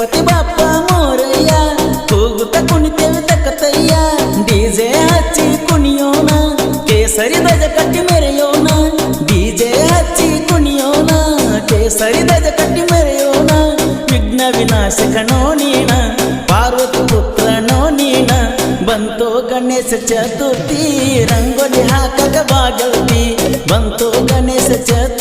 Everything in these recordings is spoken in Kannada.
ಗಣಪತಿ ಬಾಪ ಮೋರಯ್ಯ ಹೋಗುತ್ತ ಕುಣಿತೇವೆ ತಕತಯ್ಯ. ಡಿಜೆ ಹಚ್ಚಿ ಕುಣಿಯೋಣ, ಕೇಸರಿ ಧ್ವಜ ಕಟ್ಟಿ ಮೆರೆಯೋಣ. ಡಿಜೆ ಹಚ್ಚಿ ಕುಣಿಯೋಣ, ಕೇಸರಿ ಧ್ವಜ ಕಟ್ಟಿ ಮೆರೆಯೋಣ. ವಿಘ್ನ ವಿನಾಶಕನೋ ನೀನ, ಪಾರ್ವತಿ ಪುತ್ರನೋ ನೀನ. ಬಂತು ಗಣೇಶ ಚತುರ್ಥಿ, ರಂಗೋಲಿ ಹಾಕಕ ಬಾಗಲ್ತಿ ಬಂತು ಗಣೇಶ ಚತುರ್ಥಿ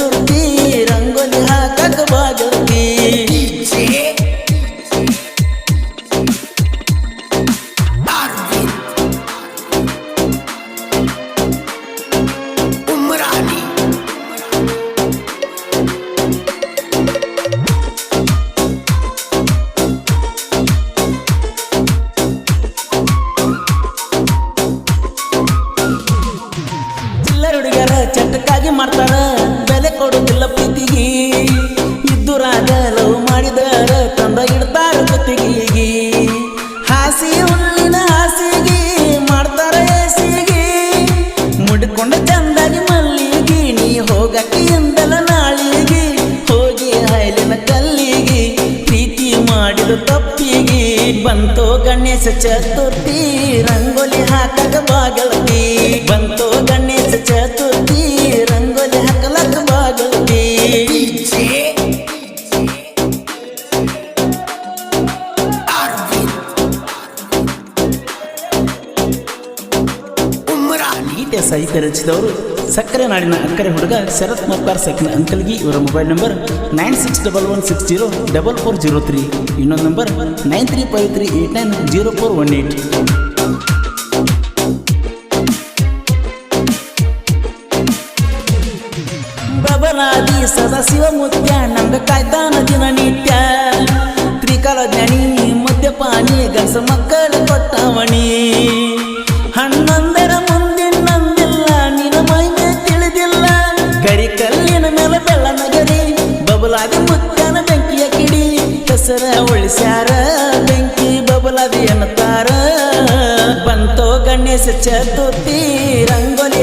ಮುಡ್ಕೊಂಡ ಚಂದಾಗಿ ಮಲ್ಲಿಗೆ, ನೀ ಹೋಗಕ್ಕೆ ಎಂದಲ ನಾಳಿಗೆ. ಹೋಗಿ ಹೈಲಿನ ಕಲ್ಲಿಗೆ, ಪ್ರೀತಿ ಮಾಡಿದ ತಪ್ಪಿಗೆ ಬಂತೋ ಗಣೇಶ ಚತುರ್ಥಿ, ರಂಗೋಲಿ ಹಾಕಕ ಬಾಗಲ್ತಿ. ಬಂತು ಸಾಹಿತ್ಯ ರಚಿಸಿದವರು ಸಕ್ಕರೆ ನಾಡಿನ ಅಕ್ಕರೆ ಹುಡುಗ ಶರತ್ ಮತ್ತಾರ್ ಸಕ್ಕಿನ ಅಂಕಲ್ಗಿ ಇವರ mobile number nine six double one six zero double four zero three ಇನ್ನೊಂದು number nine three five three eight nine zero four one eight Babaladi ಸದಾ ಶಿವಮುತ್ಯ ನಮ್ಗ ಕಾಯ್ತಾನ ದಿನ ನಿತ್ಯ. ತ್ರಿಕಾಲ ಜ್ಞಾನಿ ಮದ್ಯಪಾನಿ ಗಸ ಮಕ್ಕಳ ಕೊಟ್ಟವಣಿ ಹೆಸರ ಉಳಿಸ್ಯಾರ ಬೆಂಕಿ ಬಬಲದಿ ಅನ್ನತಾರ ಬಂತೋ ಗಣೇಶ ಚತುರ್ಥಿ ರಂಗೋಲಿ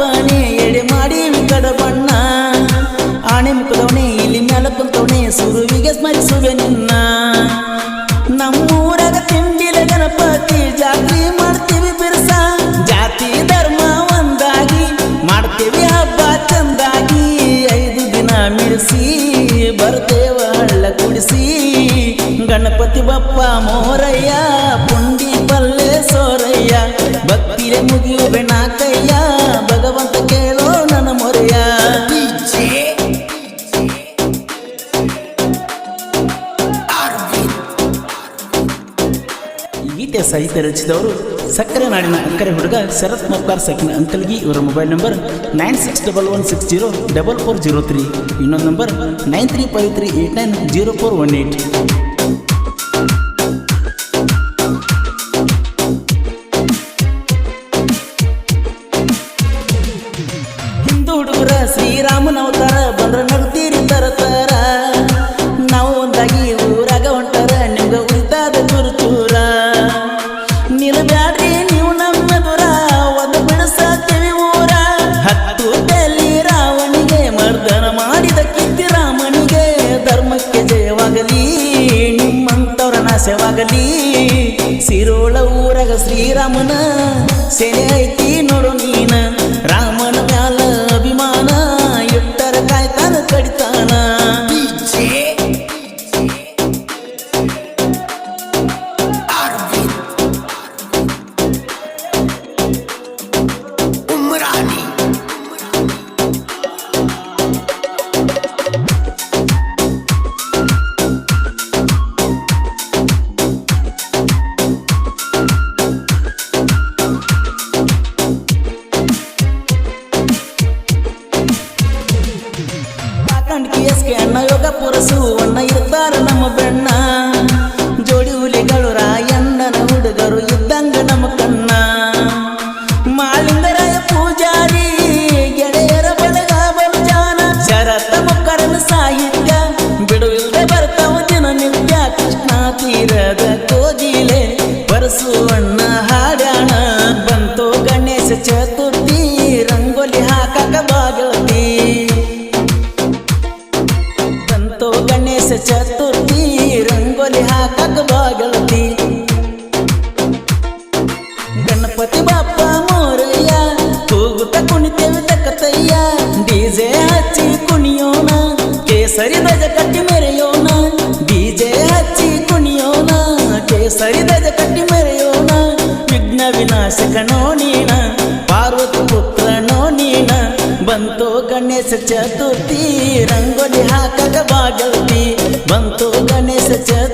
ಬಾಗಣಪನೆ ಎಡೆ ಮಾಡಿ ಕಡ ಬಣ್ಣ. ಆಣೆ ಮುಖದವಣೆ, ಇಲ್ಲಿ ಮ್ಯಾಲ ಕುಂತವಣೆ ಸುರುವಿಗೆ ಸ್ಮರಿಸುವೆ ನಿನ್ನ. ನಮ್ಮೂರಾಗ ತಿಂಡಿಲ ಗಣಪತಿ, ಜಾತ್ರೆ ಮಾಡ್ತೀವಿ ಬಿರ್ಸ. ಜಾತಿ ಧರ್ಮ ಒಂದಾಗಿ, ಮಾಡ್ತೀವಿ ಹಬ್ಬ ಚಂದಾಗಿ. ಐದು ದಿನ ಮಿಡಿಸಿ, ಬರ್ತೇವ ಹಳ್ಳ ಕುಡಿಸಿ. ಗಣಪತಿ ಬಪ್ಪ, ಮೋರಯ್ಯ ಮುಗಿಯುವೆ ಭಗವಂತ ಸಾಹಿತ್ಯ ರಚಿಸಿದವರು ಸಕ್ಕರೆ ನಾಡಿನ ಅಕ್ಕರೆ ಹುಡುಗ ಶರತ್ ಮಕ್ಕಾರ್ ಸಕಿನ್ ಅಂಕಲ್ಗಿ ಇವರ mobile number nine six double one six zero double four zero three. ಇನ್ನೊಂದು number nine three five three eight nine zero four one eight ಶ್ರೀರಾಮನ ಸೆನೆ ಐತಿ ನೋಡು. রসুল ಗಣೇಶ ಚತುರ್ಥಿ ರಂಗೋಲಿ ಹಾಕಕ ಬಾಗಲತಿ. ಗಣಪತಿ ಬಾಪ ಮೋರಯ್ಯ, ಕೂಗುತ್ತ ಕುಣಿತೇವೆ ತಕ್ಕತಯ್ಯ ಡಿಜೆ ಹಚ್ಚಿ ಕುಣಿಯೋಣ, ಕೇಸರಿ ಧ್ವಜ ಕಟ್ಟಿ ಮೆರೆಯೋಣ ಡಿಜೆ ಹಚ್ಚಿ ಕುಣಿಯೋಣ, ಕೇಸರಿ ಧ್ವಜ ಕಟ್ಟಿ ಮೆರೆಯೋಣ, ವಿಘ್ನ ವಿನಾಶಕನೋ ನೀನ, ಪಾರ್ವತಿ ಪುತ್ರನೋ ನೀನ, ಬಂತು ಗಣೇಶ ಚತುರ್ಥಿ